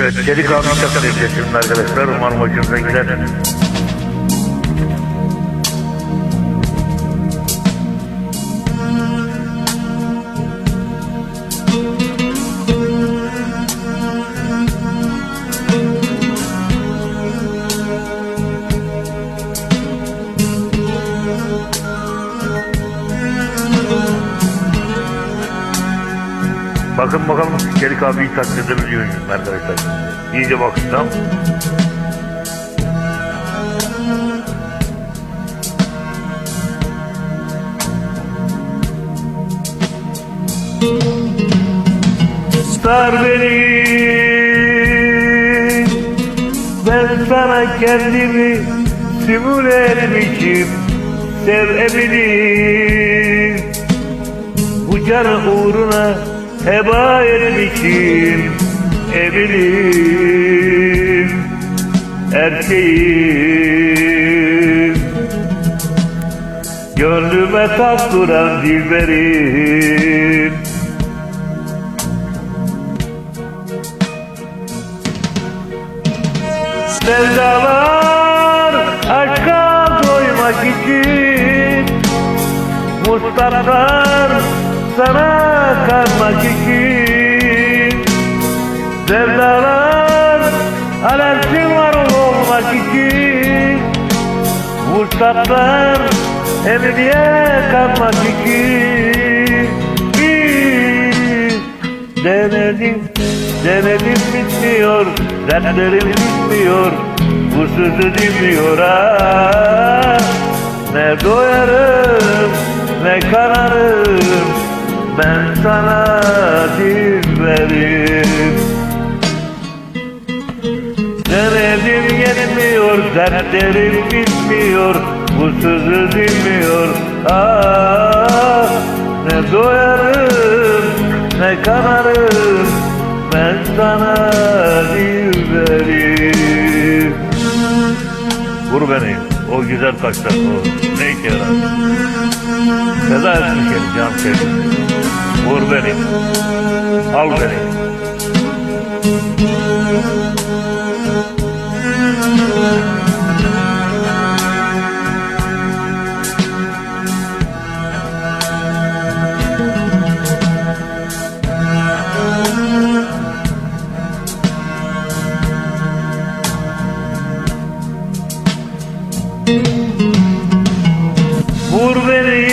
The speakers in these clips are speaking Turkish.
Evet, Çelik abi çok seveceksiniz arkadaşlar. Umarım hoşunuza gider. Bakın bakalım Çelik abiyi taklit edebiliyor muyum arkadaşlar? İyice bakın tamam. Star beni Ben sana kendimi simüle etmişim Sev eminim Bu canı uğruna heba etmişim Eminim Erkeğim. Gönlüme tat duran dilberim. Sevdalar aşka doymak için Mustafa'lar sana kanmak için Sevdalar alerjin var olmak için Mustafa'lar emniye kanmak için Bir Denedim, denedim bitmiyor, dertlerim bitmiyor, bu sözü dinmiyor ah. Ne doyarım, ne kanarım, ben sana dilberim. Denedim yetmiyor, dertlerim bitmiyor, bu sözü dinmiyor ah. Ne doyarım, ne kanarım, ben sana o güzel kaşlar, o ne işe yarar? Feda etmiş beni, can sevdim. Vur beni, al beni. Vur beni.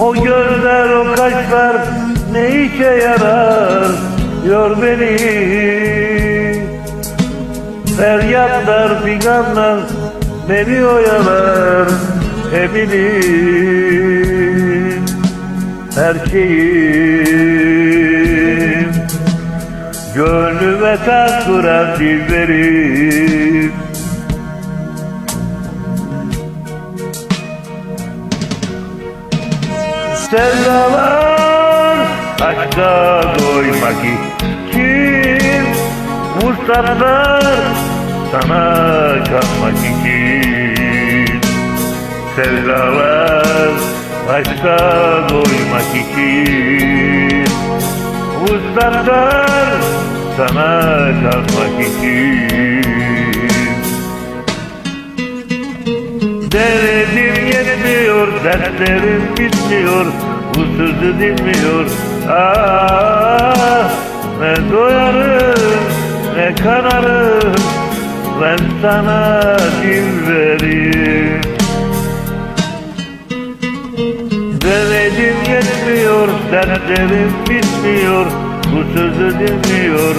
O gözler o kaşlar ne işe yarar? Yor beni. Feryatlar figanlar beni oyalar Eminim her şeyim. Gönlüme tas kuran dilberim Sevdalar aşka doymak için Mustafa'lar sana kalmak için. Sevdalar aşka doymak için Mustafa'lar sana kalmak için dertlerim bitmiyor, bu sözü dinmiyor. Ah, ne doyarım, ne kanarım, ben sana dilberim. Denedim yetmiyor, dertlerim bitmiyor, bu sözü dinmiyor.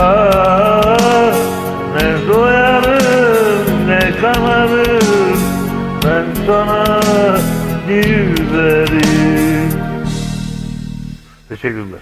Ah, ne doyarım, ne kanarım, ben sana dilberim. Teşekkürler.